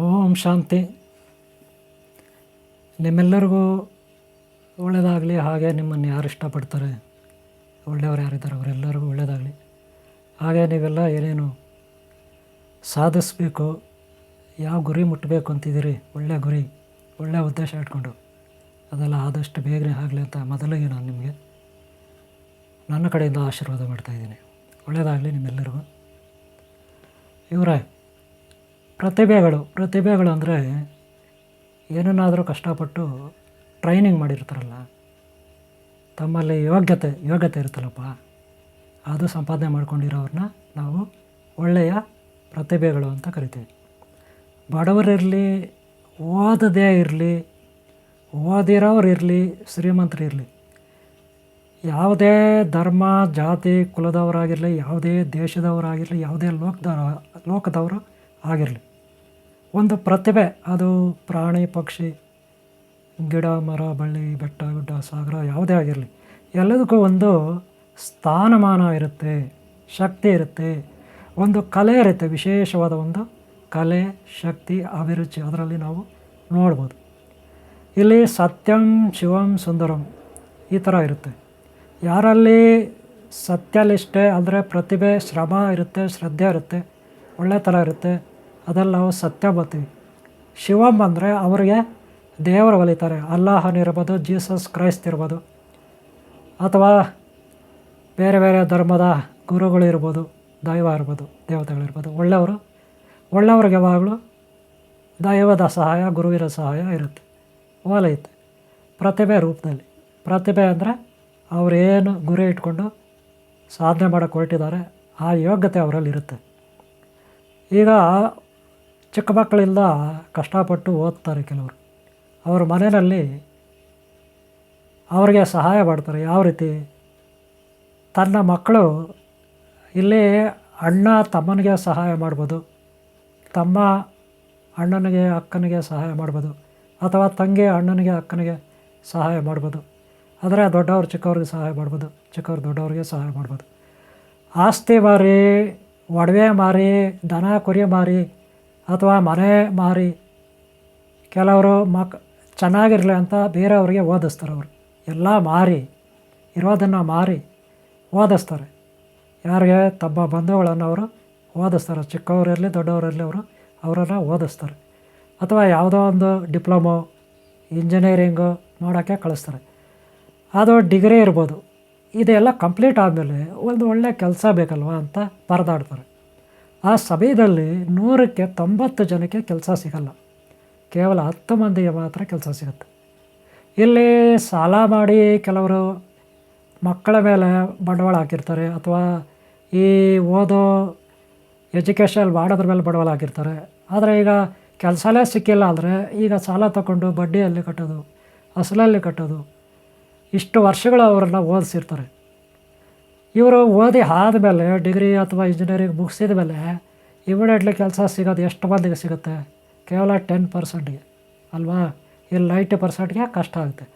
ಓಂ ಶಾಂತಿ. ನಿಮ್ಮೆಲ್ಲರಿಗೂ ಒಳ್ಳೆಯದಾಗಲಿ ಹಾಗೆ ನಿಮ್ಮನ್ನು ಯಾರು ಇಷ್ಟಪಡ್ತಾರೆ, ಒಳ್ಳೆಯವ್ರು ಯಾರಿದ್ದಾರೆ ಅವರೆಲ್ಲರಿಗೂ ಒಳ್ಳೆಯದಾಗಲಿ. ಹಾಗೆ ನೀವೆಲ್ಲ ಏನೇನು ಸಾಧಿಸಬೇಕು, ಯಾವ ಗುರಿ ಮುಟ್ಟಬೇಕು ಅಂತಿದ್ದೀರಿ ಒಳ್ಳೆಯ ಗುರಿ ಒಳ್ಳೆಯ ಉದ್ದೇಶ ಇಟ್ಕೊಂಡು, ಅದೆಲ್ಲ ಆದಷ್ಟು ಬೇಗನೆ ಆಗಲಿ ಅಂತ ಮೊದಲಿಗೆ ನಾನು ನಿಮಗೆ ನನ್ನ ಕಡೆಯಿಂದ ಆಶೀರ್ವಾದ ಮಾಡ್ತಾಯಿದ್ದೀನಿ ಒಳ್ಳೆಯದಾಗಲಿ ನಿಮ್ಮೆಲ್ಲರಿಗೂ. ಇವರೇ ಪ್ರತಿಭೆಗಳು ಪ್ರತಿಭೆಗಳು ಅಂದರೆ ಏನನ್ನಾದರೂ ಕಷ್ಟಪಟ್ಟು ಟ್ರೈನಿಂಗ್ ಮಾಡಿರ್ತಾರಲ್ಲ, ತಮ್ಮಲ್ಲಿ ಯೋಗ್ಯತೆ ಯೋಗ್ಯತೆ ಇರುತ್ತಲ್ಲಪ್ಪ, ಅದು ಸಂಪಾದನೆ ಮಾಡ್ಕೊಂಡಿರೋರನ್ನ ನಾವು ಒಳ್ಳೆಯ ಪ್ರತಿಭೆಗಳು ಅಂತ ಕರಿತೀವಿ. ಬಡವರಿರಲಿ, ಓದದೇ ಇರಲಿ, ಓದಿರೋರು ಇರಲಿ, ಶ್ರೀಮಂತರು ಇರಲಿ, ಯಾವುದೇ ಧರ್ಮ, ಜಾತಿ, ಕುಲದವರಾಗಿರಲಿ, ಯಾವುದೇ ದೇಶದವರಾಗಿರಲಿ, ಯಾವುದೇ ಲೋಕದವ ಲೋಕದವರು ಆಗಿರಲಿ ಒಂದು ಪ್ರತಿಭೆ. ಅದು ಪ್ರಾಣಿ, ಪಕ್ಷಿ, ಗಿಡ, ಮರ, ಬಳ್ಳಿ, ಬೆಟ್ಟ, ಗುಡ್ಡ, ಸಾಗರ ಯಾವುದೇ ಆಗಿರಲಿ. ಎಲ್ಲದಕ್ಕೂ ಒಂದು ಸ್ಥಾನಮಾನ ಇರುತ್ತೆ, ಶಕ್ತಿ ಇರುತ್ತೆ. ಒಂದು ಕಲೆ ಇರುತ್ತೆ, ವಿಶೇಷವಾದ ಒಂದು ಕಲೆ, ಶಕ್ತಿ, ಅಭಿರುಚಿ ಅದರಲ್ಲಿ ನಾವು ನೋಡ್ಬೋದು. ಇಲ್ಲಿ ಸತ್ಯಂ, ಶಿವಂ, ಸುಂದರಂ ಈ ಥರ ಇರುತ್ತೆ. ಯಾರಲ್ಲಿ ಸತ್ಯಲಿಷ್ಟೆ ಅಂದರೆ ಪ್ರತಿಭೆ, ಶ್ರಮ ಇರುತ್ತೆ, ಶ್ರದ್ಧೆ ಇರುತ್ತೆ, ಒಳ್ಳೆ ಥರ ಇರುತ್ತೆ. ಅದ್ರಲ್ಲಿ ನಾವು ಸತ್ಯ ಬರ್ತೀವಿ ಶಿವಂ ಅಂದರೆ ಅವರಿಗೆ ದೇವರು ಒಲಿತಾರೆ. ಅಲ್ಲಾಹನಿರ್ಬೋದು ಜೀಸಸ್ ಕ್ರೈಸ್ತ್ ಇರ್ಬೋದು. ಅಥವಾ ಬೇರೆ ಬೇರೆ ಧರ್ಮದ ಗುರುಗಳು ಇರ್ಬೋದು, ದೈವ ಇರ್ಬೋದು ದೇವತೆಗಳಿರ್ಬೋದು ಒಳ್ಳೆಯವರು, ಒಳ್ಳೆಯವ್ರಿಗೆ ಯಾವಾಗಲೂ ದೈವದ ಸಹಾಯ, ಗುರುವಿನ ಸಹಾಯ ಇರುತ್ತೆ. ಒಲೈತೆ ಪ್ರತಿಭೆ ರೂಪದಲ್ಲಿ. ಪ್ರತಿಭೆ ಅಂದರೆ ಅವರೇನು ಗುರಿ ಇಟ್ಕೊಂಡು ಸಾಧನೆ ಮಾಡೋಕ್ಕೆ ಹೊರಟಿದ್ದಾರೆ, ಆ ಯೋಗ್ಯತೆ ಅವರಲ್ಲಿ ಇರುತ್ತೆ ಈಗ ಚಿಕ್ಕ ಮಕ್ಕಳಿಂದ ಕಷ್ಟಪಟ್ಟು ಓದ್ತಾರೆ ಕೆಲವರು. ಅವರ ಮನೆಯಲ್ಲಿ ಅವರಿಗೆ ಸಹಾಯ ಮಾಡ್ತಾರೆ. ಯಾವ ರೀತಿ? ತನ್ನ ಮಕ್ಕಳು ಇಲ್ಲಿ ಅಣ್ಣ ತಮ್ಮನಿಗೆ ಸಹಾಯ ಮಾಡ್ಬೋದು. ತಮ್ಮ ಅಣ್ಣನಿಗೆ, ಅಕ್ಕನಿಗೆ ಸಹಾಯ ಮಾಡ್ಬೋದು. ಅಥವಾ ತಂಗಿ ಅಣ್ಣನಿಗೆ, ಅಕ್ಕನಿಗೆ ಸಹಾಯ ಮಾಡ್ಬೋದು. ಆದರೆ ದೊಡ್ಡವ್ರು ಚಿಕ್ಕವ್ರಿಗೆ ಸಹಾಯ ಮಾಡ್ಬೋದು. ಚಿಕ್ಕವ್ರು ದೊಡ್ಡವ್ರಿಗೆ ಸಹಾಯ ಮಾಡ್ಬೋದು. ಆಸ್ತಿ ಮಾರಿ, ಒಡವೆ ಮಾರಿ, ದನ ಕುರಿ ಮಾರಿ ಅಥವಾ ಮನೆ ಮಾರಿ ಕೆಲವರು ಮಕ್ ಚೆನ್ನಾಗಿರಲಿ ಅಂತ ಬೇರೆಯವ್ರಿಗೆ ಓದಿಸ್ತಾರೆ ಅವರು. ಎಲ್ಲ ಮಾರಿ, ಇರೋದನ್ನು ಮಾರಿ ಓದಿಸ್ತಾರೆ. ಯಾರಿಗೆ ತಮ್ಮ ಬಂಧುಗಳನ್ನು ಅವರು ಓದಿಸ್ತಾರೆ. ಚಿಕ್ಕವರಿರಲಿ, ದೊಡ್ಡವರಿರಲಿ ಅವರು ಅವರನ್ನು ಓದಿಸ್ತಾರೆ. ಅಥವಾ ಯಾವುದೋ ಒಂದು ಡಿಪ್ಲೊಮೊ, ಇಂಜಿನಿಯರಿಂಗು ಮಾಡೋಕ್ಕೆ ಕಳಿಸ್ತಾರೆ. ಅದು ಡಿಗ್ರಿ ಇರ್ಬೋದು. ಇದೆಲ್ಲ ಕಂಪ್ಲೀಟ್ ಆದಮೇಲೆ ಒಂದು ಒಳ್ಳೆಯ ಕೆಲಸ ಬೇಕಲ್ವ ಅಂತ ಪರದಾಡ್ತಾರೆ. ಆ ಸಭೆಯಲ್ಲಿ ನೂರಕ್ಕೆ ತೊಂಬತ್ತು ಜನಕ್ಕೆ ಕೆಲಸ ಸಿಗಲ್ಲ. ಕೇವಲ ಹತ್ತು ಮಂದಿಗೆ ಮಾತ್ರ ಕೆಲಸ ಸಿಗುತ್ತೆ. ಇಲ್ಲಿ ಸಾಲ ಮಾಡಿ ಕೆಲವರು ಮಕ್ಕಳ ಮೇಲೆ ಬಂಡವಾಳ ಹಾಕಿರ್ತಾರೆ ಅಥವಾ ಈ ಓದೋ ಎಜುಕೇಷನ್ ಮಾಡೋದ್ರ ಮೇಲೆ ಬಂಡವಾಳ ಹಾಕಿರ್ತಾರೆ. ಆದರೆ ಈಗ ಕೆಲಸನೇ ಸಿಕ್ಕಿಲ್ಲ ಅಂದರೆ ಈಗ ಸಾಲ ತಗೊಂಡು ಬಡ್ಡಿಯಲ್ಲಿ ಕಟ್ಟೋದು, ಅಸಲಲ್ಲಿ ಕಟ್ಟೋದು, ಇಷ್ಟು ವರ್ಷಗಳು ಅವರನ್ನ ಓದಿಸಿರ್ತಾರೆ. ಇವರು ಓದಿ ಆದಮೇಲೆ ಡಿಗ್ರಿ ಅಥವಾ ಇಂಜಿನಿಯರಿಂಗ್ ಮುಗಿಸಿದ ಮೇಲೆ ಇಮಿಡಿಯೇಟ್ಲಿ ಕೆಲಸ ಸಿಗೋದು ಎಷ್ಟು ಮಂದಿಗೆ ಸಿಗುತ್ತೆ? ಕೇವಲ ಟೆನ್ ಪರ್ಸೆಂಟ್ಗೆ ಅಲ್ವಾ? ಇಲ್ಲಿ ನೈಂಟಿ ಪರ್ಸೆಂಟ್ಗೆ ಕಷ್ಟ ಆಗುತ್ತೆ.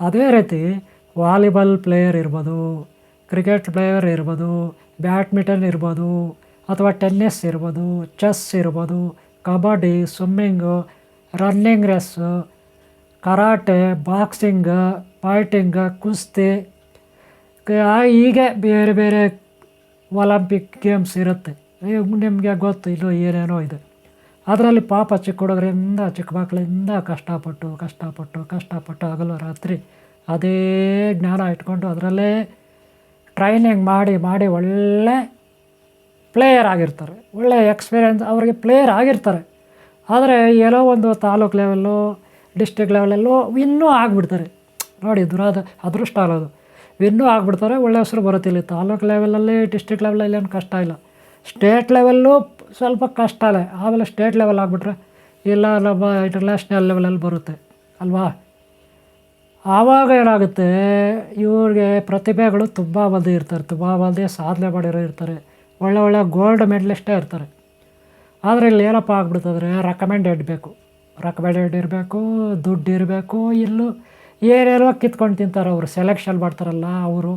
ಅದೇ ರೀತಿ ವಾಲಿಬಾಲ್ ಪ್ಲೇಯರ್ ಇರ್ಬೋದು ಕ್ರಿಕೆಟ್ ಪ್ಲೇಯರ್ ಇರ್ಬೋದು ಬ್ಯಾಡ್ಮಿಂಟನ್ ಇರ್ಬೋದು, ಅಥವಾ ಟೆನ್ನಿಸ್ ಇರ್ಬೋದು ಚೆಸ್ ಇರ್ಬೋದು, kabaddi swimming running race karate boxing fighting ಕುಸ್ತಿ ಹೀಗೆ ಬೇರೆ ಬೇರೆ ಒಲಂಪಿಕ್ ಗೇಮ್ಸ್ ಇರುತ್ತೆ. ನಿಮಗೆ ಗೊತ್ತು, ಇಲ್ಲೋ ಏನೇನೋ ಇದೆ. ಅದರಲ್ಲಿ ಪಾಪ ಚಿಕ್ಕ ಹುಡುಗರಿಂದ ಚಿಕ್ಕ ಮಕ್ಕಳಿಂದ ಕಷ್ಟಪಟ್ಟು ಕಷ್ಟಪಟ್ಟು ಕಷ್ಟಪಟ್ಟು ಹಗಲು ರಾತ್ರಿ ಅದೇ ಜ್ಞಾನ ಇಟ್ಕೊಂಡು ಅದರಲ್ಲೇ ಟ್ರೈನಿಂಗ್ ಮಾಡಿ ಮಾಡಿ ಒಳ್ಳೆ ಪ್ಲೇಯರ್ ಆಗಿರ್ತಾರೆ. ಒಳ್ಳೆ ಎಕ್ಸ್ಪೀರಿಯನ್ಸ್ ಅವರಿಗೆ ಪ್ಲೇಯರ್ ಆಗಿರ್ತಾರೆ. ಆದರೆ ಏನೋ ಒಂದು ತಾಲೂಕು ಲೆವೆಲ್ಲು ಡಿಸ್ಟಿಕ್ ಲೆವೆಲಲ್ಲೂ ಇನ್ನೂ ಆಗಿಬಿಡ್ತಾರೆ. ನೋಡಿ, ದುರಾದ ಅದೃಷ್ಟ ಅಲ್ಲದು ಇನ್ನೂ ಆಗ್ಬಿಡ್ತಾರೆ, ಒಳ್ಳೆ ಹೆಸರು ಬರುತ್ತೆ ಇಲ್ಲಿ. ತಾಲೂಕು ಲೆವೆಲಲ್ಲಿ ಡಿಸ್ಟ್ರಿಕ್ಟ್ ಲೆವೆಲಲ್ಲಿ ಏನು ಕಷ್ಟ ಇಲ್ಲ. ಸ್ಟೇಟ್ ಲೆವೆಲ್ಲು ಸ್ವಲ್ಪ ಕಷ್ಟನೇ ಆಮೇಲೆ ಸ್ಟೇಟ್ ಲೆವೆಲ್ ಆಗಿಬಿಟ್ರೆ ಇಲ್ಲ ನಮ್ಮ ಇಂಟರ್ನ್ಯಾಷನಲ್ ಲೆವೆಲಲ್ಲಿ ಬರುತ್ತೆ, ಅಲ್ವಾ? ಆವಾಗ ಏನಾಗುತ್ತೆ, ಇವ್ರಿಗೆ ಪ್ರತಿಭೆಗಳು ತುಂಬ ಮಂದಿ ಇರ್ತಾರೆ, ತುಂಬ ಮಂದಿ ಸಾಧನೆ ಮಾಡಿರೋ ಇರ್ತಾರೆ. ಒಳ್ಳೆ ಒಳ್ಳೆ ಗೋಲ್ಡ್ ಮೆಡಲಿಸ್ಟೇ ಇರ್ತಾರೆ. ಆದರೆ ಇಲ್ಲಿ ಏನಪ್ಪ ಆಗ್ಬಿಡ್ತಂದ್ರೆ ರೆಕಮೆಂಡೆಡ್ ಬೇಕು. ರೆಕಮೆಂಡೆಡ್ ಇರಬೇಕು, ದುಡ್ಡು ಇರಬೇಕು, ಇಲ್ಲೂ ಏನೇನೋ ಕಿತ್ಕೊಂಡು ತಿಂತಾರೆ ಅವರು ಸೆಲೆಕ್ಷನ್ ಮಾಡ್ತಾರಲ್ಲ ಅವರು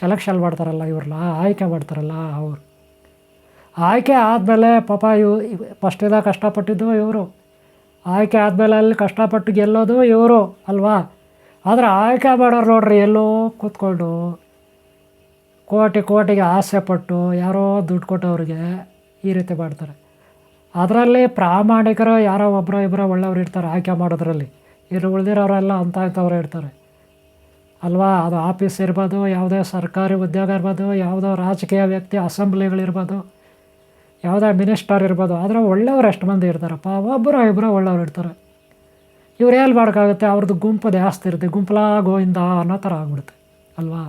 ಸೆಲೆಕ್ಷನ್ ಮಾಡ್ತಾರಲ್ಲ ಇವ್ರಲ್ಲ, ಆಯ್ಕೆ ಮಾಡ್ತಾರಲ್ಲ ಅವರು. ಆಯ್ಕೆ ಆದಮೇಲೆ ಪಾಪ ಇವು ಫಸ್ಟಿದಾಗ ಕಷ್ಟಪಟ್ಟಿದ್ದು ಇವರು. ಆಯ್ಕೆ ಆದಮೇಲೆ ಅಲ್ಲಿ ಕಷ್ಟಪಟ್ಟು ಗೆಲ್ಲೋದು ಇವರು ಅಲ್ವಾ? ಆದರೆ ಆಯ್ಕೆ ಮಾಡೋರು ನೋಡ್ರಿ ಎಲ್ಲೋ ಕೂತ್ಕೊಂಡು ಕೋಟಿ ಕೋಟಿಗೆ ಆಸೆ ಪಟ್ಟು ಯಾರೋ ದುಡ್ಡು ಕೊಟ್ಟವ್ರಿಗೆ ಈ ರೀತಿ ಮಾಡ್ತಾರೆ. ಅದರಲ್ಲಿ ಪ್ರಾಮಾಣಿಕರು ಯಾರೋ ಒಬ್ಬರು ಇಬ್ಬರೋ ಒಳ್ಳೆಯವ್ರು ಇರ್ತಾರೆ ಆಯ್ಕೆ ಮಾಡೋದ್ರಲ್ಲಿ. ಇನ್ನು ಉಳಿದಿರೋರೆಲ್ಲ ಅಂತ ಇಂಥವ್ರು ಇರ್ತಾರೆ. ಅಲ್ವಾ? ಅದು ಆಫೀಸ್ ಇರ್ಬೋದು, ಯಾವುದೇ ಸರ್ಕಾರಿ ಉದ್ಯೋಗ ಇರ್ಬೋದು, ಯಾವುದೋ ರಾಜಕೀಯ ವ್ಯಕ್ತಿ ಅಸೆಂಬ್ಲಿಗಳಿರ್ಬೋದು, ಯಾವುದೇ ಮಿನಿಸ್ಟರ್ ಇರ್ಬೋದು, ಆದರೆ ಒಳ್ಳೆಯವ್ರು ಎಷ್ಟು ಮಂದಿ ಇರ್ತಾರಪ್ಪ ಒಬ್ಬರು ಇಬ್ಬರು ಒಳ್ಳೆಯವ್ರು ಇರ್ತಾರೆ. ಇವ್ರು ಎಲ್ಲಿ ಮಾಡೋಕ್ಕಾಗುತ್ತೆ ಅವ್ರದ್ದು ಗುಂಪು ಜಾಸ್ತಿ ಇರುತ್ತೆ. ಗುಂಪಲ ಗೋವಿಂದ ಅನ್ನೋ ಥರ ಆಗ್ಬಿಡುತ್ತೆ. ಅಲ್ವಾ?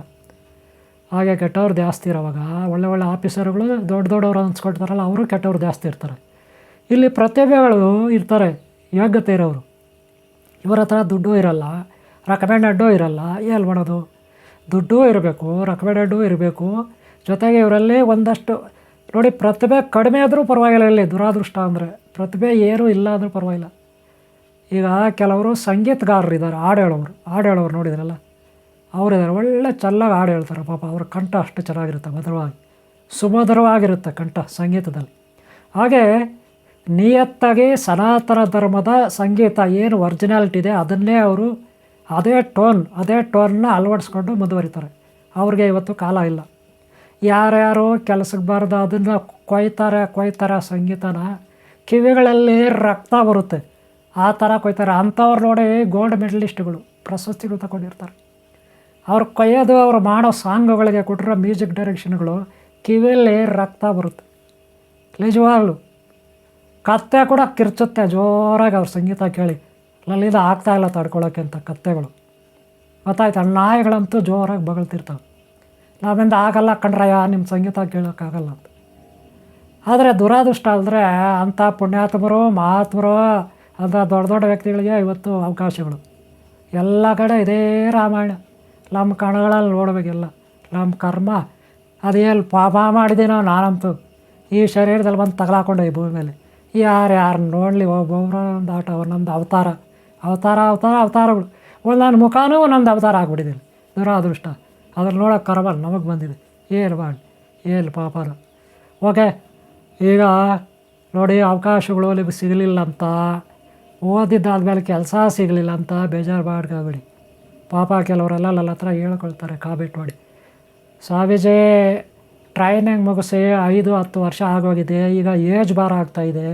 ಹಾಗೆ ಕೆಟ್ಟವ್ರು ಜಾಸ್ತಿ ಇರೋವಾಗ ಒಳ್ಳೆ ಒಳ್ಳೆ ಆಫೀಸರ್ಗಳು ದೊಡ್ಡ ದೊಡ್ಡವ್ರು ಅನ್ಸ್ಕೊಳ್ತಾರಲ್ಲ, ಅವರು ಕೆಟ್ಟವ್ರು ಜಾಸ್ತಿ ಇರ್ತಾರೆ. ಇಲ್ಲಿ ಪ್ರತಿಭೆಗಳು ಇರ್ತಾರೆ, ಯೋಗ್ಯತೆ ಇರೋರು ಇವರ ಹತ್ರ ದುಡ್ಡು ಇರಲ್ಲ ರೆಕಮೆಂಡೆಡ್ಡು ಇರಲ್ಲ, ಏನು ಮಾಡೋದು? ದುಡ್ಡೂ ಇರಬೇಕು ರೆಕಮೆಂಡೆಡ್ಡು ಇರಬೇಕು. ಜೊತೆಗೆ ಇವರಲ್ಲಿ ಒಂದಷ್ಟು, ನೋಡಿ, ಪ್ರತಿಭೆ ಕಡಿಮೆ ಆದರೂ ಪರವಾಗಿಲ್ಲ ಇಲ್ಲಿ, ದುರಾದೃಷ್ಟ ಅಂದರೆ. ಪ್ರತಿಭೆ ಏನೂ ಇಲ್ಲ ಅಂದರೂ ಪರವಾಗಿಲ್ಲ. ಈಗ ಕೆಲವರು ಸಂಗೀತಗಾರರಿದ್ದಾರೆ ಹಾಡು ಹೇಳೋರು ಹಾಡು ಹೇಳೋರು ನೋಡಿದ್ರಲ್ಲ? ಅವರಿದ್ದಾರೆ ಒಳ್ಳೆ ಚೆನ್ನಾಗಿ ಹಾಡು ಹೇಳ್ತಾರೆ, ಪಾಪ. ಅವ್ರ ಕಂಠ ಅಷ್ಟು ಚೆನ್ನಾಗಿರುತ್ತೆ, ಮಧುರವಾಗಿ. ಸುಮಧುರವಾಗಿರುತ್ತೆ ಕಂಠ ಸಂಗೀತದಲ್ಲಿ. ಹಾಗೆ ನಿಯತ್ತಾಗಿ ಸನಾತನ ಧರ್ಮದ ಸಂಗೀತ ಏನು ಒರಿಜಿನಾಲಿಟಿ ಇದೆ, ಅದನ್ನೇ ಅವರು ಅದೇ ಟೋನ್ ಅದೇ ಟೋನ್ನ ಅಳವಡಿಸ್ಕೊಂಡು ಮುಂದುವರಿತಾರೆ. ಅವ್ರಿಗೆ ಇವತ್ತು ಕಾಲ ಇಲ್ಲ. ಯಾರ್ಯಾರು ಕೆಲಸಕ್ಕೆ ಬಾರ್ದು ಅದನ್ನು ಕೊಯ್ತಾರೆ ಕೊಯ್ತಾರೆ ಸಂಗೀತನ, ಕಿವಿಗಳಲ್ಲಿ ರಕ್ತ ಬರುತ್ತೆ. ಆ ಥರ ಕೊಯ್ತಾರೆ. ಅಂಥವ್ರು ನೋಡಿ ಗೋಲ್ಡ್ ಮೆಡಲಿಸ್ಟ್ಗಳು ಪ್ರಶಸ್ತಿಗಳು ತಗೊಂಡಿರ್ತಾರೆ. ಅವ್ರು ಕೊಯ್ಯೋದು, ಅವ್ರು ಮಾಡೋ ಸಾಂಗ್ಗಳಿಗೆ ಕೊಟ್ಟಿರೋ ಮ್ಯೂಸಿಕ್ ಡೈರೆಕ್ಷನ್ಗಳು ಕಿವಿಯಲ್ಲಿ ರಕ್ತ ಬರುತ್ತೆ. ನಿಜವಾಗ್ಲು. ಕತ್ತೆ ಕೂಡ ಕಿರ್ಚುತ್ತೆ, ಜೋರಾಗಿ ಅವ್ರ ಸಂಗೀತ ಕೇಳಿ. ಅಲ್ಲಿಂದ ಇಲ್ಲ ತಡ್ಕೊಳ್ಳೋಕೆ ಅಂತ ಕತ್ತೆಗಳು. ಗೊತ್ತಾಯ್ತು ನಾಯಿಗಳಂತೂ ಜೋರಾಗಿ ಬಗಳ್ತಿರ್ತಾವೆ. ನಾವಿಂದ ಆಗಲ್ಲ ಕಣ್ರಯ್ಯ ನಿಮ್ಮ ಸಂಗೀತ ಕೇಳೋಕ್ಕಾಗಲ್ಲ ಅಂತ. ಆದರೆ ದುರಾದೃಷ್ಟ ಅಂದರೆ ಅಂಥ ಪುಣ್ಯಾತ್ಮರು, ಮಹಾತ್ಮರು, ಅಂಥ ದೊಡ್ಡ ದೊಡ್ಡ ವ್ಯಕ್ತಿಗಳಿಗೆ ಇವತ್ತು ಅವಕಾಶಗಳು. ಎಲ್ಲ ಕಡೆ ಇದೇ ರಾಮಾಯಣ. ನಮ್ಮ ಕಣಗಳಲ್ಲಿ ನೋಡಬೇಕಿಲ್ಲ ನಮ್ಮ ಕರ್ಮ, ಅದೇನು ಪಾಪ ಮಾಡಿದ್ದೀನೋ ನಾನಂತೂ. ಈ ಶರೀರದಲ್ಲಿ ಬಂದು ತಗಲಾಕೊಂಡೆ ಈ ಭೂಮಿ ಮೇಲೆ. ಯಾರು ಯಾರು ನೋಡಲಿ ಒಬ್ಬೊಬ್ಬರು ಒಂದು ಆಟ ಒಂದೊಂದು ಅವತಾರ. ಅವತಾರ ಅವತಾರ, ಅವತಾರಗಳು. ನನ್ನ ಮುಖಾನೂ ಒಂದೊಂದು ಅವತಾರ ಆಗಿಬಿಟ್ಟಿದ್ದೀನಿ ದುರಾದೃಷ್ಟ. ಅದ್ರಲ್ಲಿ ನೋಡೋಕೆ ಕರಬಲ್ ನಮಗೆ ಬಂದಿದೆ. ಏನು ಮಾಡಿ ಏನು ಪಾಪನ ಓಕೆ, ಈಗ ನೋಡಿ ಅವಕಾಶಗಳು ನಿಮಗೆ ಸಿಗಲಿಲ್ಲ ಅಂತ ಓದಿದ್ದಾದ್ಮೇಲೆ ಕೆಲಸ ಸಿಗಲಿಲ್ಲ ಅಂತ ಬೇಜಾರು ಮಾಡ್ಕೋಬೇಡಿ. ಪಾಪ ಕೆಲವರೆಲ್ಲ ನನ್ನ ಹತ್ರ ಹೇಳ್ಕೊಳ್ತಾರೆ ಕಾಬಿಟ್ಟು ಮಾಡಿ. ಸ್ವಾಮೀಜಿ ಟ್ರೈನಿಂಗ್ ಮುಗಿಸಿ ಐದು, ಹತ್ತು ವರ್ಷ ಆಗೋಗಿದೆ. ಈಗ ಏಜ್ ಬಾರ್ ಆಗ್ತಾಯಿದೆ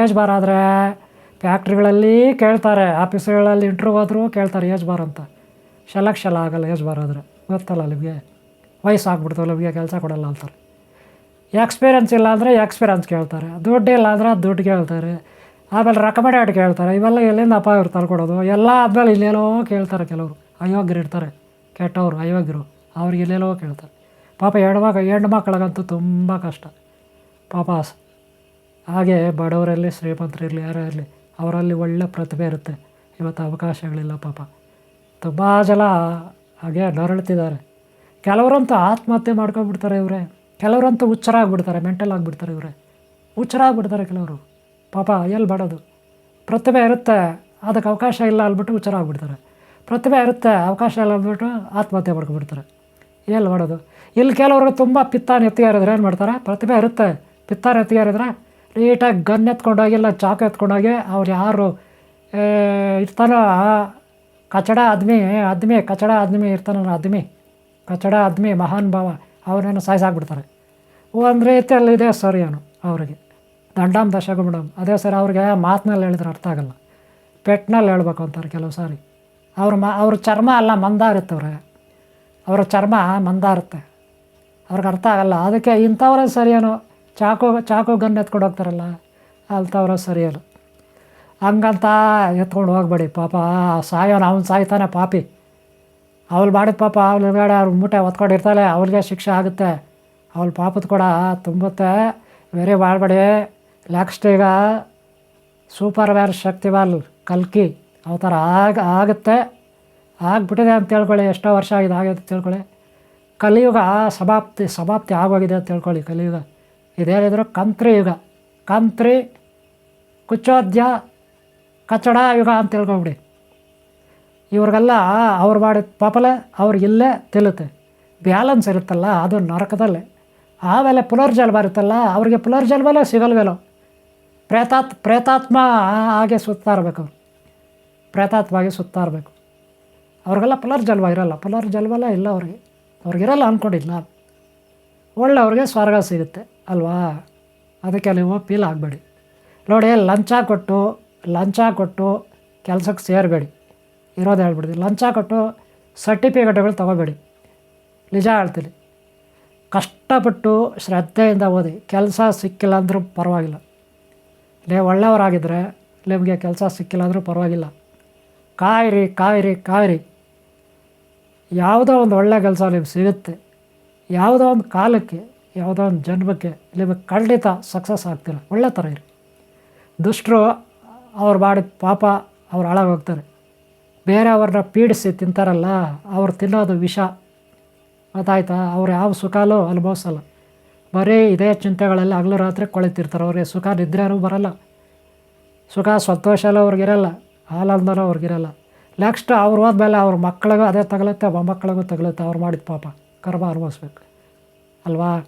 ಏಜ್ ಬಾರ್ ಆದರೆ ಫ್ಯಾಕ್ಟ್ರಿಗಳಲ್ಲಿ ಕೇಳ್ತಾರೆ ಆಫೀಸ್ಗಳಲ್ಲಿ ಇಂಟ್ರ್ಯೂ ಹೋದರೂ ಕೇಳ್ತಾರೆ ಏಜ್ ಬಾರ್ ಅಂತ. ಶಲಕ್ಷಲ ಆಗಲ್ಲ ಏಜ್ ಬಾರ್ ಆದರೆ. ಗೊತ್ತಲ್ಲ ನಿಮಗೆ? ವಯಸ್ಸಾಗ್ಬಿಡ್ತಲ್ಲ ನಿಮಗೆ ಕೆಲಸ ಕೊಡಲ್ಲ ಅಂತಾರೆ. ಎಕ್ಸ್ಪೀರಿಯನ್ಸ್ ಇಲ್ಲ ಅಂದರೆ ಎಕ್ಸ್ಪೀರಿಯನ್ಸ್ ಕೇಳ್ತಾರೆ. ದುಡ್ಡು ಇಲ್ಲ ಅಂದರೆ ದುಡ್ಡು ಕೇಳ್ತಾರೆ. ಆಮೇಲೆ ರೆಕಮೆಂಡೇಡ್ ಕೇಳ್ತಾರೆ. ಇವೆಲ್ಲ ಎಲ್ಲಿಂದ ಅಪಾಯ ಇವ್ರು ತರ್ಕೊಡೋದು? ಎಲ್ಲ ಆದಮೇಲೆ ಇಲ್ಲೆಲ್ಲೋ ಕೇಳ್ತಾರೆ ಕೆಲವರು. ಅಯೋಗ್ಯರು ಇರ್ತಾರೆ. ಕೆಟ್ಟವರು ಅಯೋಗ್ಯರು ಅವ್ರಿಗೆ ಇಲ್ಲೆಲ್ಲೋ ಕೇಳ್ತಾರೆ. ಪಾಪ ಹೆಣ್ಮಕ್ಳು ಹೆಣ್ಣು ಮಕ್ಕಳಿಗಂತೂ ತುಂಬ ಕಷ್ಟ. ಪಾಪ ಹಾಗೆ ಬಡವರಲ್ಲಿ ಶ್ರೀಮಂತರಿರಲಿ ಯಾರೇ ಇರಲಿ, ಅವರಲ್ಲಿ ಒಳ್ಳೆ ಪ್ರತಿಭೆ ಇರುತ್ತೆ. ಇವತ್ತು ಅವಕಾಶಗಳಿಲ್ಲ ಪಾಪ. ತುಂಬ ಜನ ಹಾಗೆ ನರಳ್ತಿದ್ದಾರೆ. ಕೆಲವರಂತೂ ಆತ್ಮಹತ್ಯೆ ಮಾಡ್ಕೊಂಡ್ಬಿಡ್ತಾರೆ ಇವರೇ. ಕೆಲವರಂತೂ ಹುಚ್ಚರಾಗ್ಬಿಡ್ತಾರೆ ಮೆಂಟಲ್ ಆಗಿಬಿಡ್ತಾರೆ ಇವರೇ. ಹುಚ್ಚರಾಗ್ಬಿಡ್ತಾರೆ ಕೆಲವರು. ಪಾಪ ಎಲ್ಲಿ ಬಡೋದು? ಪ್ರತಿಭೆ ಇರುತ್ತೆ, ಅದಕ್ಕೆ ಅವಕಾಶ ಇಲ್ಲ ಅಂದ್ಬಿಟ್ಟು ಹುಚ್ಚರಾಗ್ಬಿಡ್ತಾರೆ ಪ್ರತಿಭೆ ಇರುತ್ತೆ, ಅವಕಾಶ ಇಲ್ಲ ಅಂದ್ಬಿಟ್ಟು ಆತ್ಮಹತ್ಯೆ ಮಾಡ್ಕೊಂಡ್ಬಿಡ್ತಾರೆ. ಎಲ್ಲಿ ಮಾಡೋದು ಇಲ್ಲಿ ಕೆಲವರು ತುಂಬ ಪಿತ್ತ ನೆತ್ತಿಗಾರಿದ್ರೆ ಏನು ಮಾಡ್ತಾರೆ? ಪ್ರತಿಭೆ ಇರುತ್ತೆ. ಪಿತ್ತ ನೆತ್ತಿಗಾರಿದ್ರೆ ನೀಟಾಗಿ ಗನ್ ಎತ್ಕೊಂಡೋಗಿ, ಇಲ್ಲ ಚಾಕು ಎತ್ಕೊಂಡೋಗಿ ಅವ್ರು ಯಾರು ಇರ್ತಾನೋ ಆ ಕಚಡ ಆದ್ಮಿ ಆದ್ಮಿ, ಕಚಡ ಆದ್ಮಿ ಇರ್ತಾನಲ್ಲ ಆದ್ಮಿ, ಕಚಡ ಆದ್ಮಿ ಮಹಾನ್ ಭಾವ ಅವನನ್ನು ಸಾಯಿಸಾಕ್ಬಿಡ್ತಾರೆ ಒಂದು ರೀತಿಯಲ್ಲಿ ಇದೆ ಸರಿ ಅವನು ಅವರಿಗೆ. ದಂಡಾಮ್ ಮೇಡಮ್ ಅದೇ ಸರಿ ಅವ್ರಿಗೆ ಮಾತಿನಲ್ಲಿ ಹೇಳಿದ್ರೆ ಅರ್ಥ ಆಗಲ್ಲ. ಪೆಟ್ನಲ್ಲಿ ಹೇಳ್ಬೇಕು ಅಂತಾರೆ ಕೆಲವು ಸಾರಿ. ಅವ್ರ ಮ, ಅವ್ರ ಚರ್ಮ ಎಲ್ಲ ಮಂದ ಇರುತ್ತೆ ಅವ್ರೆ ಅವರ ಚರ್ಮ ಮಂದ ಇರುತ್ತೆ ಅವ್ರಿಗೆ ಅರ್ಥ ಆಗಲ್ಲ. ಅದಕ್ಕೆ ಇಂಥವ್ರೇ ಸರಿಯೇನೋ? ಚಾಕು ಚಾಕು ಗನ್ ಎತ್ಕೊಂಡು ಹೋಗ್ತಾರಲ್ಲ, ಅಂಥವ್ರ ಸರಿಯಲ್ಲ. ಹಂಗಂತ ಎತ್ಕೊಂಡು ಹೋಗ್ಬೇಡಿ, ಪಾಪ. ಸಾಯೋನು ಅವ್ನು ಸಾಯ್ತಾನೆ ಪಾಪಿ. ಅವ್ಳು ಮಾಡಿದ ಪಾಪ, ಅವ್ಳ ಬೇಡ ಅವ್ರ ಮೂಟೆ ಹೊತ್ಕೊಂಡಿರ್ತಾಳೆ ಅವ್ಳಿಗೆ ಶಿಕ್ಷೆ ಆಗುತ್ತೆ. ಅವ್ಳ ಪಾಪದ ಕೂಡ ತುಂಬುತ್ತೆ. ವೆರಿ ಮಾಡಬೇಡಿ. ನೆಕ್ಸ್ಟ್ ಈಗ ಸೂಪರ್ ವ್ಯಾರ್ ಶಕ್ತಿವಾಲ್ ಕಲ್ಕಿ, ಅವತಾರ ಆಗ, ಆಗುತ್ತೆ. ಆಗಿಬಿಟ್ಟಿದೆ ಅಂತ ತಿಳ್ಕೊಳ್ಳಿ, ಎಷ್ಟೋ ವರ್ಷ ಆಗಿದೆ ಆಗಿದೆ ತಿಳ್ಕೊಳ್ಳಿ. ಕಲಿಯುಗ ಸಮಾಪ್ತಿ ಸಮಾಪ್ತಿ ಆಗೋಗಿದೆ ಅಂತ ತಿಳ್ಕೊಳ್ಳಿ ಕಲಿಯುಗ. ಇದೇನಿದ್ರು ಕಂತ್ರಿಯುಗ ಕಂತ್ರಿ ಕುಚೋದ್ಯ ಕಚ್ಚಡ ಯುಗ ಅಂತ ತಿಳ್ಕೊಬಿಡಿ. ಇವ್ರಿಗೆಲ್ಲ ಅವ್ರು ಮಾಡಿದ ಪಾಪಲೆ ಅವ್ರಿಗಿಲ್ಲೇ ತಿಳುತ್ತೆ. ಬ್ಯಾಲೆನ್ಸ್ ಇರುತ್ತಲ್ಲ, ಅದು ನರಕದಲ್ಲಿ. ಆಮೇಲೆ ಪುನರ್ಜನ್ಮ ಇರುತ್ತಲ್ಲ ಅವ್ರಿಗೆ ಪುನರ್ಜನ್ಮನೇ ಸಿಗಲ್ವೇಲೋ ಪ್ರೇತಾತ್, ಪ್ರೇತಾತ್ಮ ಹಾಗೆ ಸುತ್ತಾ ಇರಬೇಕು ಅವ್ರು. ಪ್ರೇತಾತ್ಮ ಹಾಗೆ ಸುತ್ತಾ ಇರಬೇಕು ಅವ್ರಿಗೆಲ್ಲ ಪುನರ್ಜನ್ಮ ಇರಲ್ಲ, ಪುನರ್ಜನ್ಮನೇ ಇಲ್ಲ ಅವ್ರಿಗೆ. ಅವ್ರಿಗಿರಲ್ಲ ಅಂದ್ಕೊಂಡಿಲ್ಲ ಒಳ್ಳೆ ಅವ್ರಿಗೆ ಸ್ವರ್ಗ ಸಿಗುತ್ತೆ, ಅಲ್ವಾ? ಅದಕ್ಕೆ ನೀವು ಪೀಲ್ ಆಗಬೇಡಿ. ನೋಡಿ, ಲಂಚ ಕೊಟ್ಟು ಲಂಚ ಕೊಟ್ಟು ಕೆಲಸಕ್ಕೆ ಸೇರಬೇಡಿ. ಇರೋದು ಹೇಳ್ಬಿಡಿ ಲಂಚ ಕೊಟ್ಟು ಸರ್ಟಿಫಿಕೇಟ್ಗಳು ತೊಗೋಬೇಡಿ. ನಿಜ ಹೇಳ್ತೀನಿ. ಕಷ್ಟಪಟ್ಟು ಶ್ರದ್ಧೆಯಿಂದ ಓದಿ, ಕೆಲಸ ಸಿಕ್ಕಿಲ್ಲ ಅಂದರೂ ಪರವಾಗಿಲ್ಲ. ನೀವು ಒಳ್ಳೆಯವರಾಗಿದ್ದರೆ ನಿಮಗೆ ಕೆಲಸ ಸಿಕ್ಕಿಲ್ಲ ಅಂದರೂ ಪರವಾಗಿಲ್ಲ. ಕಾಯಿರಿ ಕಾಯಿರಿ ಕಾಯಿರಿ. ಯಾವುದೋ ಒಂದು ಒಳ್ಳೆ ಕೆಲಸ ನಿಮ್ಗೆ ಸಿಗುತ್ತೆ. ಯಾವುದೋ ಒಂದು ಕಾಲಕ್ಕೆ, ಯಾವುದೋ ಒಂದು ಜನ್ಮಕ್ಕೆ ನಿಮಗೆ ಖಂಡಿತ ಸಕ್ಸಸ್ ಆಗ್ತಿಲ್ಲ ಒಳ್ಳೆ ಥರ ಇರಿ. ದುಷ್ಟರು ಅವ್ರು ಮಾಡಿದ ಪಾಪ ಅವ್ರು ಹಾಳಾಗೋಗ್ತಾರೆ. ಬೇರೆಯವ್ರನ್ನ ಪೀಡಿಸಿ ತಿಂತಾರಲ್ಲ, ಅವ್ರು ತಿನ್ನೋದು ವಿಷ. ಗೊತ್ತಾಯ್ತಾ ಅವ್ರು ಯಾವ ಸುಖಾಲೂ ಅನುಭವಿಸಲ್ಲ. ಬರೀ ಇದೇ ಚಿಂತೆಗಳಲ್ಲಿ ಹಗಲು ರಾತ್ರಿ ಕೊಳಿತಿರ್ತಾರೆ. ಅವ್ರಿಗೆ ಸುಖ ನಿದ್ರೆನೂ ಬರಲ್ಲ. ಸುಖ ಸಂತೋಷ ಎಲ್ಲ ಅವ್ರಿಗಿರಲ್ಲ. ಆನಂದನೂ ಅವ್ರಿಗಿರಲ್ಲ. ನೆಕ್ಸ್ಟ್ ಅವ್ರು ಹೋದ್ಮೇಲೆ ಅವ್ರ ಮಕ್ಕಳಿಗೂ ಅದೇ ತಗಲುತ್ತೆ ಮೊಮ್ಮಕ್ಕಳಿಗೂ ತಗಲುತ್ತೆ, ಅವ್ರು ಮಾಡಿದ ಪಾಪ. ಕರ್ಮ ಅನುಭವಿಸ್ಬೇಕು. ಅಲ್ವಾ?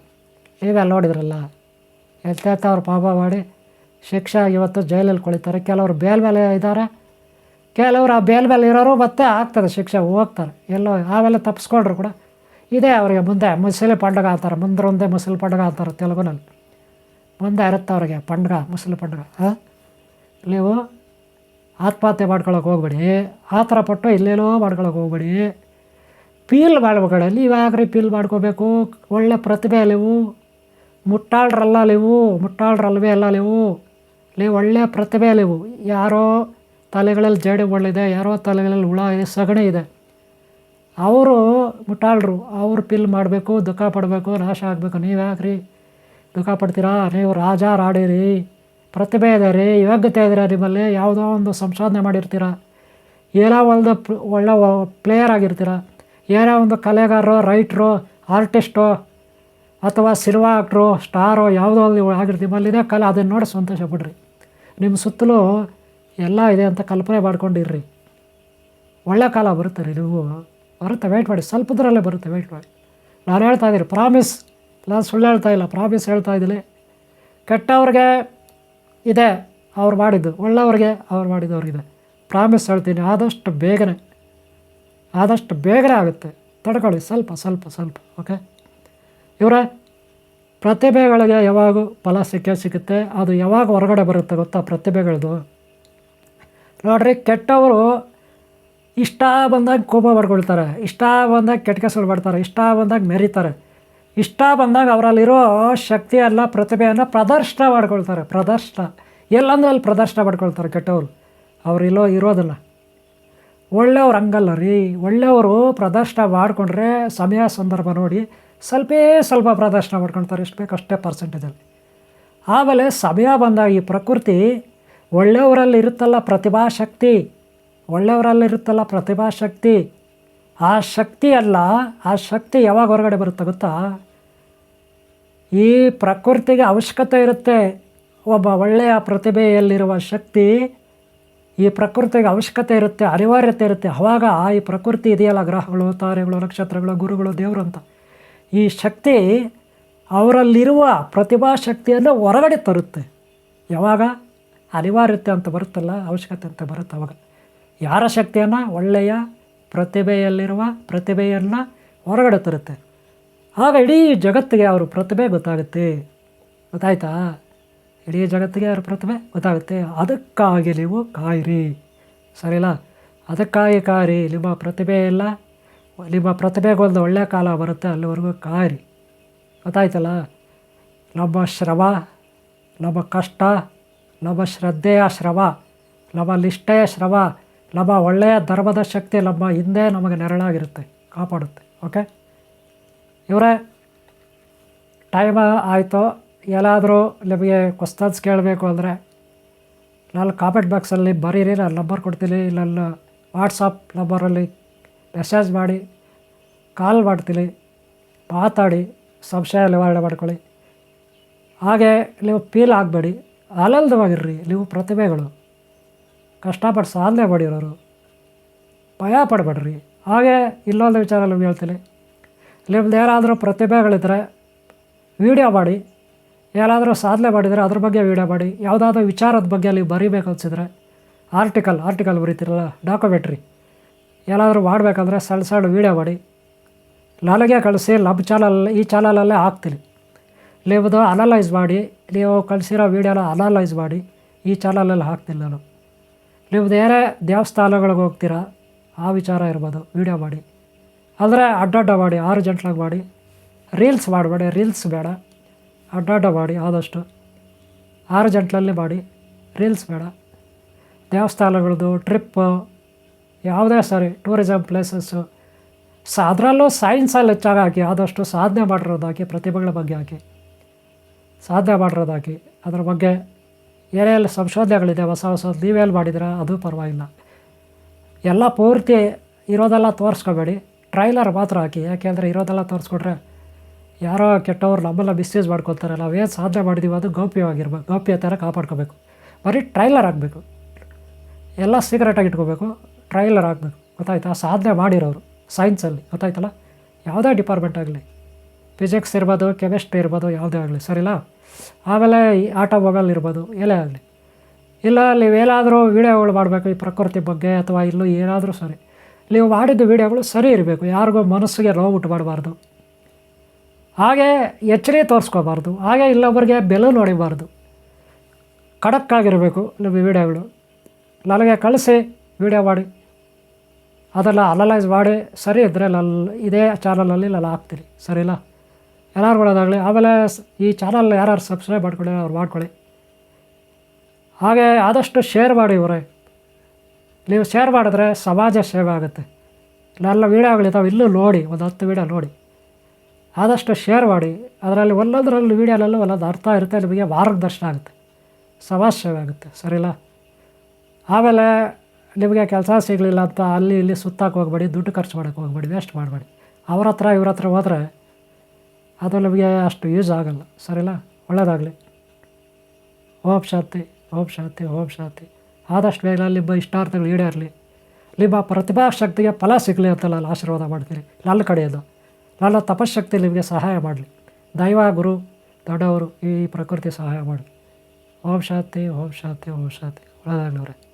ನೀವೆಲ್ಲ ನೋಡಿದ್ರಲ್ಲ? ಎತ್ತೇತ ಅವ್ರು ಪಾಪ ಮಾಡಿ ಶಿಕ್ಷೆ ಇವತ್ತು ಜೈಲಲ್ಲಿ ಕೊಳಿತಾರೆ. ಕೆಲವರು ಬೇಲ್ ಮೇಲೆ ಇದ್ದಾರೆ. ಕೆಲವರು ಆ ಬೇಲ್ ಮೇಲೆ ಇರೋರು ಮತ್ತೆ ಆಗ್ತದೆ ಶಿಕ್ಷೆ, ಹೋಗ್ತಾರೆ. ಎಲ್ಲೋ ಆಮೇಲೆ ತಪ್ಪಿಸ್ಕೊಂಡ್ರು ಕೂಡ. ಇದೇ ಅವರಿಗೆ ಮುಂದೆ ಮುಸಲಿ ಪಂಡಗ ಅಂತಾರೆ. ಮುಂದೆ ಮುಸಲಿ ಪಂಡಗ ಅಂತಾರೆ ತೆಲುಗುನಲ್ಲಿ. ಮುಂದೆ ಇರುತ್ತೆ ಅವ್ರಿಗೆ ಪಂಡಗ, ಮುಸಲಿ ಪಂಡಗ. ಹಾಂ? ನೀವು ಆತ್ಮಹತ್ಯೆ ಮಾಡ್ಕೊಳಕ್ಕೆ ಹೋಗ್ಬೇಡಿ. ಆ ಥರ ಪಟ್ಟು ಇಲ್ಲೇನೋ ಮಾಡ್ಕೊಳಕ್ಕೆ ಹೋಗ್ಬೇಡಿ. ಫೀಲ್ ಮಾಡ್ಬೇಕಾದ್ರೆ ನೀವು ಯಾಕ್ರಿ ಫೀಲ್ ಮಾಡ್ಕೋಬೇಕು. ಒಳ್ಳೆ ಪ್ರತಿಭೆ ಅಲ್ಲಿವು. ಮುಟ್ಟಾಳ್ರಲ್ಲ ನೀವು ಮುಟ್ಟಾಳ್ರಲ್ವೇ ಅಲ್ಲ ನೀವು ನೀವು ಒಳ್ಳೆಯ ಪ್ರತಿಭೆ ಅಲ್ಲಿವು. ಯಾರೋ ತಲೆಗಳಲ್ಲಿ ಜೇಡಿಗಳಿದೆ ಯಾರೋ ತಲೆಗಳಲ್ಲಿ ಹುಳ ಇದೆ, ಸಗಣಿ ಇದೆ. ಅವರು ಮುಟ್ಟಾಳ್ರು. ಅವರು ಪಿಲ್ ಮಾಡಬೇಕು, ದುಃಖ ಪಡಬೇಕು, ನಾಶ ಆಗಬೇಕು. ನೀವು ಯಾಕ್ರಿ ದುಃಖ ಪಡ್ತೀರಾ? ನೀವು ರಾಜ ರಾಡಿರಿ ಪ್ರತಿಭೆ ಇದೆ ರೀ ಯೋಗ್ಯತೆ ಇದೆ ನಿಮ್ಮಲ್ಲಿ ಯಾವುದೋ ಒಂದು ಸಂಶೋಧನೆ ಮಾಡಿರ್ತೀರ. ಏನೋ ಒಂದು ಒಳ್ಳೆ ಪ್ಲೇಯರ್ ಆಗಿರ್ತೀರ. ಏನೋ ಒಂದು ಕಲೆಗಾರರು ರೈಟ್ರು ಆರ್ಟಿಸ್ಟು ಅಥವಾ ಸಿನಿಮಾ ಆಕ್ಟ್ರು ಸ್ಟಾರು ಯಾವುದೋ ಒಂದು ಆಗಿರ್ತೀವಿ ನಿಮ್ಮಲ್ಲಿದೆ ಕಲೆ, ಅದನ್ನು ನೋಡಿ ಸಂತೋಷ ಪಡ್ರಿ. ನಿಮ್ಮ ಸುತ್ತಲೂ ಎಲ್ಲ ಇದೆ ಅಂತ ಕಲ್ಪನೆ ಮಾಡ್ಕೊಂಡಿರ್ರಿ. ಒಳ್ಳೆ ಕಾಲ ಬರುತ್ತೆ ರೀ ನೀವು. ಬರುತ್ತೆ ವೆಯ್ಟ್ ಮಾಡಿ. ಸ್ವಲ್ಪದ್ರಲ್ಲೇ ಬರುತ್ತೆ ವೆಯ್ಟ್ ಮಾಡಿ. ನಾನು ಹೇಳ್ತಾ ಇದ್ದೀನಿ ಪ್ರಾಮಿಸ್ ನಾನು ಸುಳ್ಳು ಹೇಳ್ತಾ ಇಲ್ಲ ಪ್ರಾಮಿಸ್ ಹೇಳ್ತಾ ಇದ್ದೀನಿ. ಕೆಟ್ಟವ್ರಿಗೆ ಇದೆ, ಅವ್ರು ಮಾಡಿದ್ದು. ಒಳ್ಳೆಯವ್ರಿಗೆ ಅವ್ರು ಮಾಡಿದವ್ರಿಗಿದೆ ಪ್ರಾಮಿಸ್ ಹೇಳ್ತೀನಿ, ಆದಷ್ಟು ಬೇಗನೆ ಆದಷ್ಟು ಬೇಗನೆ ಆಗುತ್ತೆ. ತಡ್ಕೊಳ್ಳಿ, ಸ್ವಲ್ಪ ಸ್ವಲ್ಪ ಸ್ವಲ್ಪ ಓಕೆ ಇವರೇ, ಪ್ರತಿಭೆಗಳಿಗೆ ಯಾವಾಗೂ ಫಲ ಸಿಕ್ಕೇ ಸಿಗುತ್ತೆ. ಅದು ಯಾವಾಗ ಹೊರಗಡೆ ಬರುತ್ತೆ ಗೊತ್ತಾ ಪ್ರತಿಭೆಗಳದು? ನೋಡ್ರಿ, ಕೆಟ್ಟವರು ಇಷ್ಟ ಬಂದಾಗ ಕೋಪ ಮಾಡ್ಕೊಳ್ತಾರೆ, ಇಷ್ಟ ಬಂದಾಗ ಕೆಟ್ಟ ಕೆಸರು ಮಾಡ್ತಾರೆ, ಇಷ್ಟ ಬಂದಾಗ ಮೆರಿತಾರೆ. ಇಷ್ಟ ಬಂದಾಗ ಅವರಲ್ಲಿರೋ ಶಕ್ತಿಯನ್ನ ಪ್ರತಿಭೆಯನ್ನು ಪ್ರದರ್ಶನ ಮಾಡ್ಕೊಳ್ತಾರೆ, ಪ್ರದರ್ಶನ. ಎಲ್ಲಂದ್ರೆ ಅಲ್ಲಿ ಪ್ರದರ್ಶನ ಮಾಡ್ಕೊಳ್ತಾರೆ ಕೆಟ್ಟವರು. ಅವ್ರು ಇಲ್ಲೋ ಇರೋದಿಲ್ಲ. ಒಳ್ಳೆಯವ್ರು ಹಂಗಲ್ಲ ರೀ. ಒಳ್ಳೆಯವರು ಪ್ರದರ್ಶನ ಮಾಡಿಕೊಂಡ್ರೆ ಸಮಯ ಸಂದರ್ಭ ನೋಡಿ ಸ್ವಲ್ಪೇ ಸ್ವಲ್ಪ ಪ್ರದರ್ಶನ ಮಾಡ್ಕೊಳ್ತಾರೆ, ಎಷ್ಟು ಬೇಕು ಅಷ್ಟೇ ಪರ್ಸೆಂಟೇಜಲ್ಲಿ. ಆಮೇಲೆ ಸಮಯ ಬಂದಾಗ ಈ ಪ್ರಕೃತಿ ಒಳ್ಳೆಯವರಲ್ಲಿ ಇರುತ್ತಲ್ಲ ಪ್ರತಿಭಾಶಕ್ತಿ ಒಳ್ಳೆಯವರಲ್ಲಿ ಇರುತ್ತಲ್ಲ ಪ್ರತಿಭಾಶಕ್ತಿ ಆ ಶಕ್ತಿ ಅಲ್ಲ, ಆ ಶಕ್ತಿ ಯಾವಾಗ ಹೊರಗಡೆ ಬರುತ್ತೆ ಗೊತ್ತಾ? ಈ ಪ್ರಕೃತಿಗೆ ಅವಶ್ಯಕತೆ ಇರುತ್ತೆ. ಒಬ್ಬ ಒಳ್ಳೆಯ ಪ್ರತಿಭೆಯಲ್ಲಿರುವ ಶಕ್ತಿ ಈ ಪ್ರಕೃತಿಗೆ ಅವಶ್ಯಕತೆ ಇರುತ್ತೆ, ಅನಿವಾರ್ಯತೆ ಇರುತ್ತೆ. ಆವಾಗ ಈ ಪ್ರಕೃತಿ ಇದೆಯಲ್ಲ, ಗ್ರಹಗಳು, ತಾರೆಗಳು, ನಕ್ಷತ್ರಗಳು, ಗುರುಗಳು, ದೇವರು ಅಂತ. ಈ ಶಕ್ತಿ ಅವರಲ್ಲಿರುವ ಪ್ರತಿಭಾ ಶಕ್ತಿಯನ್ನು ಹೊರಗಡೆ ತರುತ್ತೆ. ಯಾವಾಗ? ಅನಿವಾರ್ಯತೆ ಅಂತ ಬರುತ್ತಲ್ಲ, ಅವಶ್ಯಕತೆ ಅಂತ ಬರುತ್ತೆ ಅವಾಗ. ಯಾರ ಶಕ್ತಿಯನ್ನು? ಒಳ್ಳೆಯ ಪ್ರತಿಭೆಯಲ್ಲಿರುವ ಪ್ರತಿಭೆಯನ್ನು ಹೊರಗಡೆ ತರುತ್ತೆ. ಆಗ ಇಡೀ ಜಗತ್ತಿಗೆ ಅವ್ರ ಪ್ರತಿಭೆ ಗೊತ್ತಾಗುತ್ತೆ. ಗೊತ್ತಾಯ್ತಾ? ಇಡೀ ಜಗತ್ತಿಗೆ ಅವ್ರ ಪ್ರತಿಭೆ ಗೊತ್ತಾಗುತ್ತೆ. ಅದಕ್ಕಾಗಿ ನೀವು ಕಾಯಿರಿ. ಸರಿಲ್ಲ ಅದಕ್ಕಾಗಿ ಕಾಯಿರಿ. ನಿಮ್ಮ ಪ್ರತಿಭೆ ಇಲ್ಲ ನಿಮ್ಮ ಪ್ರತಿಭೆಗೊಂದು ಒಳ್ಳೆಯ ಕಾಲ ಬರುತ್ತೆ, ಅಲ್ಲಿವರೆಗೂ ಕಾಯಿರಿ. ಗೊತ್ತಾಯ್ತಲ್ಲ? ನಮ್ಮ ಶ್ರಮ, ನಮ್ಮ ಕಷ್ಟ, ನಮ್ಮ ಶ್ರದ್ಧೆಯ ಶ್ರಮ, ನಮ್ಮ ನಿಷ್ಠೆಯ ಶ್ರಮ ನಮ್ಮ ಒಳ್ಳೆಯ ಧರ್ಮದ ಶಕ್ತಿ ನಮ್ಮ ಹಿಂದೆ ನಮಗೆ ನೆರಳಾಗಿರುತ್ತೆ, ಕಾಪಾಡುತ್ತೆ ಓಕೆ ಇವರೇ ಟೈಮ್ ಆಯಿತು ಎಲ್ಲಾದರೂ ನಿಮಗೆ ಕ್ವಶನ್ಸ್ ಕೇಳಬೇಕು ಅಂದರೆ ನಾನು ಕಾಮೆಂಟ್ ಬಾಕ್ಸಲ್ಲಿ ಬರೀರಿ, ನಾನು ನಂಬರ್ ಕೊಡ್ತೀನಿ ನನ್ನ ವಾಟ್ಸಪ್ ನಂಬರಲ್ಲಿ ಮೆಸೇಜ್ ಮಾಡಿ ಕಾಲ್ ಮಾಡ್ತೀನಿ, ಮಾತಾಡಿ, ಸಂಶಯ ನಿವಾರಣೆ ಮಾಡ್ಕೊಳ್ಳಿ. ಹಾಗೆ ನೀವು ಫೀಲ್ ಆಗಬೇಡಿ, ಆನಂದವಾಗಿರ್ರಿ, ನೀವು ಪ್ರತಿಭೆಗಳು. ಕಷ್ಟಪಟ್ಟು ಸಾಧನೆ ಮಾಡಿರೋರು. ಭಯ ಪಡಬೇಡ್ರಿ. ಹಾಗೆ ಇಲ್ಲೊಂದು ವಿಚಾರ ನಿಮ್ಗೆ ಹೇಳ್ತೀನಿ. ನಿಮ್ದು ಯಾರಾದರೂ ಪ್ರತಿಭೆಗಳಿದ್ದರೆ ವೀಡಿಯೋ ಮಾಡಿ. ಯಾರಾದರೂ ಸಾಧನೆ ಮಾಡಿದರೆ ಅದ್ರ ಬಗ್ಗೆ ವೀಡಿಯೋ ಮಾಡಿ. ಯಾವುದಾದ್ರೂ ವಿಚಾರದ ಬಗ್ಗೆ ಅಲ್ಲಿ ಬರೀಬೇಕು ಅನಿಸಿದ್ರೆ ಆರ್ಟಿಕಲ್ ಆರ್ಟಿಕಲ್ ಬರೀತಿರಲ್ಲ ಡಾಕ್ಯುಮೆಂಟ್ರಿ ಏನಾದರೂ ಮಾಡಬೇಕಂದ್ರೆ ಸಣ್ಣ ಸಣ್ಣ ವೀಡಿಯೋ ಮಾಡಿ. ನನಗೆ ಕಳಿಸಿ ಲಬ್ ಚಾನಲ್ ಈ ಚಾನಲಲ್ಲೇ ಹಾಕ್ತೀನಿ. ನಿಮ್ಮದು ಅನಲೈಸ್ ಮಾಡಿ. ನೀವು ಕಳಿಸಿರೋ ವೀಡಿಯೋನ ಅನಲೈಸ್ ಮಾಡಿ. ಈ ಚಾನಲಲ್ಲಿ ಹಾಕ್ತೀನಿ ನಾನು. ನಿಮ್ದು ಬೇರೆ ದೇವಸ್ಥಾನಗಳಿಗೆ ಹೋಗ್ತೀರಾ, ಆ ವಿಚಾರ ಇರ್ಬೋದು. ವೀಡಿಯೋ ಮಾಡಿ. ಆದರೆ ಅಡ್ಡಡ್ಡ ಮಾಡಿ, ಆರು ಜಂಟ್ಲಾಗಿ ಮಾಡಿ. ರೀಲ್ಸ್ ಮಾಡಬೇಡಿ, ರೀಲ್ಸ್ ಬೇಡ. ಅಡ್ಡಡ್ಡ ಮಾಡಿ ಆದಷ್ಟು. ಆರು ಜಂಟ್ಲಲ್ಲಿ ಮಾಡಿ, ರೀಲ್ಸ್ ಬೇಡ. ದೇವಸ್ಥಾನಗಳದ್ದು ಟ್ರಿಪ್ಪು ಯಾವುದೇ ಸರಿ ಟೂರಿಸಮ್ ಪ್ಲೇಸಸ್ಸು. ಸ ಅದರಲ್ಲೂ ಸೈನ್ಸಲ್ಲಿ ಹೆಚ್ಚಾಗಿ ಹಾಕಿ, ಆದಷ್ಟು ಸಾಧನೆ ಮಾಡಿರೋದು ಹಾಕಿ ಪ್ರತಿಭೆಗಳ ಬಗ್ಗೆ ಹಾಕಿ. ಸಾಧನೆ ಮಾಡಿರೋದು ಹಾಕಿ ಅದ್ರ ಬಗ್ಗೆ ಏನೆಲ್ಲ ಸಂಶೋಧನೆಗಳಿದೆ, ಹೊಸ ಹೊಸ ನೀವೆಲ್ಲಿ ಮಾಡಿದ್ರೆ? ಅದು ಪರವಾಗಿಲ್ಲ. ಎಲ್ಲ ಪೂರ್ತಿ ಇರೋದೆಲ್ಲ ತೋರಿಸ್ಕೋಬೇಡಿ. ಟ್ರೈಲರ್ ಮಾತ್ರ ಹಾಕಿ, ಯಾಕೆಂದರೆ ಇರೋದೆಲ್ಲ ತೋರಿಸ್ಕೊಟ್ರೆ ಯಾರೋ ಕೆಟ್ಟವ್ರು ನಮ್ಮೆಲ್ಲ ಮಿಸ್ಯೂಸ್ ಮಾಡ್ಕೊತಾರೆ ನಾವೇನು ಸಾಧನೆ ಮಾಡಿದ್ದೀವಿ ಅದು ಗೌಪ್ಯವಾಗಿರ್ಬೇಕು ಥರ ಕಾಪಾಡ್ಕೋಬೇಕು. ಬರೀ ಟ್ರೈಲರ್ ಆಗಬೇಕು ಎಲ್ಲ ಸೀಕ್ರೆಟಾಗಿ ಇಟ್ಕೋಬೇಕು. ಟ್ರೈಲರ್ ಆಗಬೇಕು ಗೊತ್ತಾಯ್ತಾ? ಸಾಧನೆ ಮಾಡಿರೋರು ಸೈನ್ಸಲ್ಲಿ ಗೊತ್ತಾಯ್ತಲ್ಲ? ಯಾವುದೇ ಡಿಪಾರ್ಟ್ಮೆಂಟ್ ಆಗಲಿ. ಫಿಸಿಕ್ಸ್ ಇರ್ಬೋದು, ಕೆಮಿಸ್ಟ್ರಿ ಇರ್ಬೋದು, ಯಾವುದೇ ಆಗಲಿ ಸರಿಲ್ಲ ಆಮೇಲೆ ಈ ಆಟೋಮೊಬೈಲ್ ಇರ್ಬೋದು ಎಲ್ಲೇ ಆಗಲಿ. ಇಲ್ಲ ನೀವೇನಾದರೂ ವೀಡಿಯೋಗಳು ಮಾಡಬೇಕು ಈ ಪ್ರಕೃತಿ ಬಗ್ಗೆ ಅಥವಾ ಇಲ್ಲೂ ಏನಾದರೂ ಸರಿ. ನೀವು ಮಾಡಿದ್ದು ವೀಡಿಯೋಗಳು ಸರಿ ಇರಬೇಕು, ಯಾರಿಗೂ ಮನಸ್ಸಿಗೆ ನೋವು ಮಾಡಬಾರ್ದು ಹಾಗೆ ಎಚ್ಚರಿ ತೋರಿಸ್ಕೋಬಾರ್ದು, ಹಾಗೆ ಇಲ್ಲೊಬ್ಬರಿಗೆ ಬೆಲೆ ನೋಡಿಬಾರ್ದು. ಖಡಕ್ಕಾಗಿರಬೇಕು ನಿಮ್ಮ ವೀಡಿಯೋಗಳು. ನನಗೆ ಕಳಿಸಿ ವೀಡಿಯೋ ಮಾಡಿ. ಅದೆಲ್ಲ ಅನಲೈಸ್ ಮಾಡಿ, ಸರಿ ಇದ್ದರೆ ನನ್ನ, ಇದೇ ಚಾನಲಲ್ಲಿ ನಾನು ಹಾಕ್ತೀನಿ, ಸರಿನಾ? ಎಲ್ಲರೂ ಒಳ್ಳೇದಾಗಲಿ ಆಮೇಲೆ ಈ ಚಾನಲ್ ಯಾರ್ಯಾರು ಸಬ್ಸ್ಕ್ರೈಬ್ ಮಾಡ್ಕೊಳ್ಳಿ ಅವ್ರು ಮಾಡ್ಕೊಳ್ಳಿ. ಹಾಗೆ ಆದಷ್ಟು ಶೇರ್ ಮಾಡಿ ಇವರೇ. ನೀವು ಶೇರ್ ಮಾಡಿದ್ರೆ ಸಮಾಜ ಸೇವೆ ಆಗುತ್ತೆ. ನನ್ನ ವೀಡಿಯೋಗಳಿದ್ದಾವೆ ಇಲ್ಲೂ ನೋಡಿ, ಒಂದು ಹತ್ತು ವೀಡಿಯೋ ನೋಡಿ. ಆದಷ್ಟು ಶೇರ್ ಮಾಡಿ, ಅದರಲ್ಲಿ ಒಂದೊಂದರಲ್ಲಿ ವೀಡಿಯೋನಲ್ಲೂ ಒಂದೊಂದು ಅರ್ಥ ಇರುತ್ತೆ, ನಿಮಗೆ ಮಾರ್ಗದರ್ಶನ ಆಗುತ್ತೆ. ಸಮಾಜ ಸೇವೆ ಆಗುತ್ತೆ ಸರಿಲ್ಲ ಆಮೇಲೆ ನಿಮಗೆ ಕೆಲಸ ಸಿಗಲಿಲ್ಲ ಅಂತ ಅಲ್ಲಿ ಇಲ್ಲಿ ಸುತ್ತಾಕೋಗ್ಬೇಡಿ ದುಡ್ಡು ಖರ್ಚು ಮಾಡೋಕ್ಕೆ ಹೋಗ್ಬೇಡಿ ವೇಸ್ಟ್ ಮಾಡಬೇಡಿ. ಅವ್ರ ಹತ್ರ, ಇವ್ರ ಹತ್ರ ಹೋದರೆ ಅದು ನಮಗೆ ಅಷ್ಟು ಯೂಸ್ ಆಗಲ್ಲ. ಸರಿಲ್ಲ ಒಳ್ಳೇದಾಗಲಿ. ಓಂ ಶಾಂತಿ ಓಂ ಶಾಂತಿ ಓಂ ಶಾಂತಿ. ಆದಷ್ಟು ಬೇಗ ನಿಮ್ಮ ಇಷ್ಟಾರ್ಥಗಳು ಈಡೇರಲಿ. ನಿಮ್ಮ ಪ್ರತಿಭಾ ಶಕ್ತಿಗೆ ಫಲ ಸಿಗಲಿ ಅಂತ ನಾನು ಆಶೀರ್ವಾದ ಮಾಡ್ತೀನಿ ನನ್ನ ಕಡೆಯಿಂದ. ನನ್ನ ತಪಶಕ್ತಿ ನಿಮಗೆ ಸಹಾಯ ಮಾಡಲಿ. ದೈವ, ಗುರು, ದೊಡ್ಡವರು ಈ ಪ್ರಕೃತಿ ಸಹಾಯ ಮಾಡಲಿ. ಓಂ ಶಾಂತಿ ಓಂ ಶಾಂತಿ ಓಂ ಶಾಂತಿ. ಒಳ್ಳೆಯದಾಗಲಿ ಅವರೇ.